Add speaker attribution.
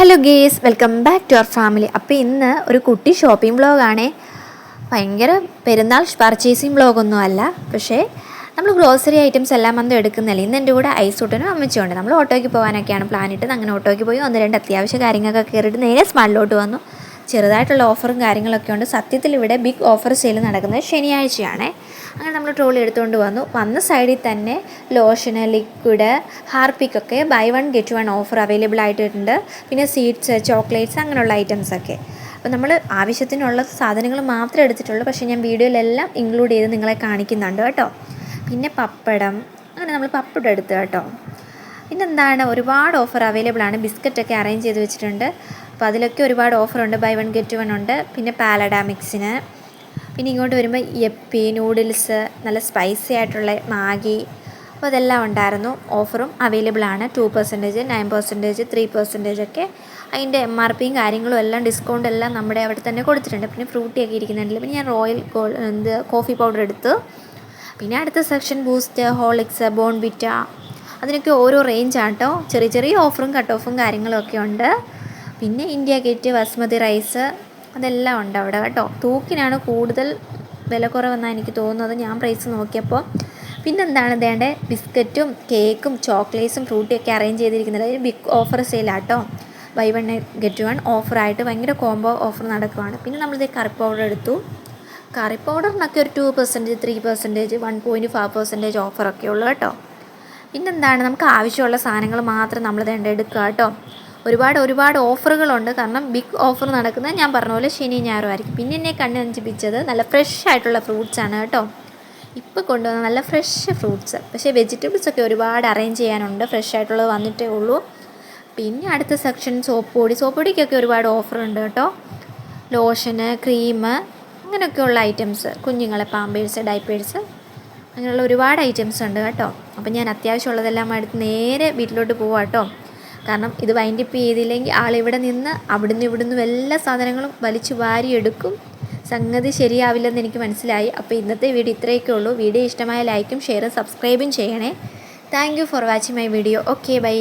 Speaker 1: Hello guys welcome back to our family അപ്പോൾ ഇന്ന് ഒരു കുട്ടി ഷോപ്പിംഗ് വ്ളോഗാണേ ഭയങ്കര പെരുന്നാൾ പർച്ചേസിങ് വ്ളോഗൊന്നും അല്ല. പക്ഷേ നമ്മൾ ഗ്രോസറി ഐറ്റംസ് എല്ലാം വന്ന് എടുക്കുന്നില്ല? ഇന്ന് എന്റെ കൂടെ ഐസ് ഊട്ടനും അമ്മച്ചുണ്ട് നമ്മൾ ഓട്ടോയ്ക്ക് പോകാനൊക്കെയാണ് പ്ലാൻ ഇട്ടത്. അങ്ങനെ ഓട്ടോയ്ക്ക് പോയി ഒന്ന് രണ്ട് അത്യാവശ്യ കാര്യങ്ങളൊക്കെ കയറിയിട്ട് നേരെ സ്മാളിലോട്ട് വന്നു. ചെറുതായിട്ടുള്ള ഓഫറും കാര്യങ്ങളൊക്കെ ഉണ്ട്. സത്യത്തിൽ ഇവിടെ ബിഗ് ഓഫർ സെയിൽ നടക്കുന്നത് ശനിയാഴ്ചയാണേ. അങ്ങനെ നമ്മൾ ട്രോളി എടുത്തുകൊണ്ട് വന്നു. വന്ന സൈഡിൽ തന്നെ lotion liquid ഹാർപ്പിക്കൊക്കെ buy one get one offer available ആയിട്ടുണ്ട്. പിന്നെ സീഡ്സ് ചോക്ലേറ്റ്സ് അങ്ങനെയുള്ള ഐറ്റംസ് ഒക്കെ. അപ്പോൾ നമ്മൾ ആവശ്യത്തിനുള്ള സാധനങ്ങൾ മാത്രമേ എടുത്തിട്ടുള്ളൂ. പക്ഷേ ഞാൻ വീഡിയോയിലെല്ലാം ഇൻക്ലൂഡ് ചെയ്ത് നിങ്ങളെ കാണിക്കുന്നുണ്ട് കേട്ടോ. പിന്നെ പപ്പടം. അങ്ങനെ നമ്മൾ പപ്പടം എടുത്തു കേട്ടോ. പിന്നെ എന്താണ് ഒരുപാട് ഓഫർ അവൈലബിൾ ആണ്. ബിസ്ക്കറ്റൊക്കെ അറേഞ്ച് ചെയ്ത് വെച്ചിട്ടുണ്ട്. അപ്പോൾ അതിലൊക്കെ ഒരുപാട് ഓഫറുണ്ട് ബൈ വൺ ഗെറ്റ് വൺ ഉണ്ട്. പിന്നെ പാലഡ മിക്സിന് പിന്നെ ഇങ്ങോട്ട് വരുമ്പോൾ യപ്പി നൂഡിൽസ് നല്ല സ്പൈസി ആയിട്ടുള്ള മാഗി അപ്പോൾ അതെല്ലാം ഉണ്ടായിരുന്നു. ഓഫറും അവൈലബിൾ ആണ്. Two percentage nine percentage three percentage ഒക്കെ അതിന്റെ എം ആർ പിയും കാര്യങ്ങളും എല്ലാം ഡിസ്കൗണ്ട് എല്ലാം നമ്മുടെ അവിടെ തന്നെ കൊടുത്തിട്ടുണ്ട്. പിന്നെ ഫ്രൂട്ടിയൊക്കെ ഇരിക്കുന്നുണ്ടല്ലോ. പിന്നെ ഞാൻ റോയൽ എന്ത് കോഫി പൗഡർ എടുത്ത്. പിന്നെ അടുത്ത സെക്ഷൻ ബൂസ്റ്റ് ഹോളിക്സ് ബോൺവിറ്റ അതിനൊക്കെ ഓരോ റേഞ്ച് ആണ് കേട്ടോ ചെറിയ ചെറിയ ഓഫറും കട്ട് ഓഫും കാര്യങ്ങളും ഒക്കെ ഉണ്ട്. പിന്നെ ഇന്ത്യ ഗേറ്റ് ബസ്മതി റൈസ് അതെല്ലാം ഉണ്ട് അവിടെ കേട്ടോ. തൂക്കിനാണ് കൂടുതൽ വില കുറവെന്നാണ് എനിക്ക് തോന്നുന്നത്. ഞാൻ പ്രൈസ് നോക്കിയപ്പോൾ പിന്നെന്താണ് വേണ്ടത് ബിസ്ക്കറ്റും കേക്കും ചോക്ലേറ്റ്സും ഫ്രൂട്ടിയും ഒക്കെ അറേഞ്ച് ചെയ്തിരിക്കുന്നത്. ഒരു ബിഗ് ഓഫർ സെയിലാട്ടോ ബൈ വൺ ഗെറ്റ് വൺ ഓഫറായിട്ട് ഭയങ്കര കോംബോ ഓഫർ നടക്കുവാണ്. പിന്നെ നമ്മളിത് കറി പൗഡർ എടുത്തു. കറി പൗഡറിനൊക്കെ ഒരു two percentage three percentage one point five percentage ഓഫറൊക്കെ ഉള്ളൂ കേട്ടോ. പിന്നെന്താണ്? നമുക്ക് ആവശ്യമുള്ള സാധനങ്ങൾ മാത്രം നമ്മൾ വേണ്ട എടുക്കുക കേട്ടോ. ഒരുപാട് ഒരുപാട് ഓഫറുകളുണ്ട്. കാരണം ബിഗ് ഓഫർ നടക്കുന്നത് ഞാൻ പറഞ്ഞ പോലെ ശനി ഞായറും ആയിരിക്കും. പിന്നെ എന്നെ കണ്ണഞ്ചിപ്പിച്ചത് നല്ല ഫ്രഷ് ആയിട്ടുള്ള ഫ്രൂട്ട്സ് ആണ് കേട്ടോ. ഇപ്പോൾ കൊണ്ടുവന്ന നല്ല ഫ്രഷ് ഫ്രൂട്ട്സ് പക്ഷേ വെജിറ്റബിൾസ് ഒക്കെ ഒരുപാട് അറേഞ്ച് ചെയ്യാനുണ്ട്. ഫ്രഷ് ആയിട്ടുള്ളത് വന്നിട്ടേ ഉള്ളൂ. പിന്നെ അടുത്ത സെക്ഷൻ സോപ്പ് പൊടി. സോപ്പ് പൊടിക്കൊക്കെ ഒരുപാട് ഓഫറുണ്ട് കേട്ടോ. ലോഷന് ക്രീം അങ്ങനെയൊക്കെയുള്ള ഐറ്റംസ് കുഞ്ഞുങ്ങളെ പാമ്പേഴ്സ് ഡൈപ്പേഴ്സ് അങ്ങനെയുള്ള ഒരുപാട് ഐറ്റംസ് ഉണ്ട് കേട്ടോ. അപ്പം ഞാൻ അത്യാവശ്യമുള്ളതെല്ലാം എടുത്ത് നേരെ വീട്ടിലോട്ട് പോവാം കേട്ടോ. കാരണം ഇത് വൈൻഡപ്പ് ചെയ്തില്ലെങ്കിൽ ആളിവിടെ നിന്ന് അവിടുന്ന് ഇവിടുന്ന് എല്ലാ സാധനങ്ങളും വലിച്ചു വാരിയെടുക്കും. സംഗതി ശരിയാവില്ലെന്ന് എനിക്ക് മനസ്സിലായി. അപ്പോൾ ഇന്നത്തെ വീഡിയോ ഇത്രയൊക്കെ ഉള്ളൂ. വീഡിയോ ഇഷ്ടമായ ലൈക്കും ഷെയറും സബ്സ്ക്രൈബും ചെയ്യണേ. Thank for watching my video okay bye